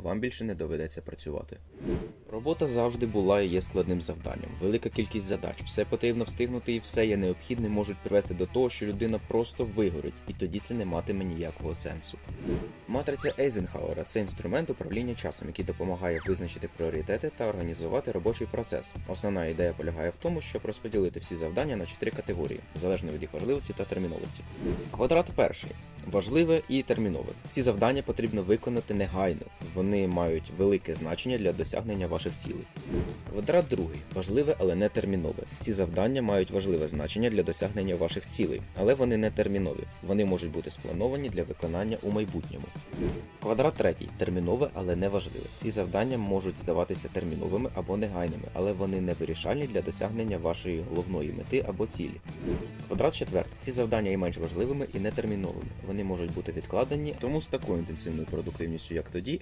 вам більше не доведеться працювати. Робота завжди була і є складним завданням. Велика кількість задач, все потрібно встигнути і все є необхідне можуть привести до того, що людина просто вигорить, і тоді це не матиме ніякого сенсу. Матриця Ейзенхауера це інструмент управління часом, який допомагає визначити пріоритети та організувати робочий процес. Основна ідея полягає в тому, щоб розподілити всі завдання на чотири категорії, залежно від їх важливості та терміновості. Квадрат перший важливе і термінове. Ці завдання потрібно виконати негайно. Вони мають велике значення для досягнення ваших цілей. Квадрат другий важливе, але не термінове. Ці завдання мають важливе значення для досягнення ваших цілей, але вони не термінові. Вони можуть бути сплановані для виконання у майбутньому. Квадрат третій термінове, але не важливе. Ці завдання можуть здаватися терміновими або негайними, але вони не вирішальні для досягнення вашої головної мети або цілі. Квадрат четвертий. Ці завдання є менш важливими і нетерміновими. Вони можуть бути відкладені, тому з такою інтенсивною продуктивністю, як тоді,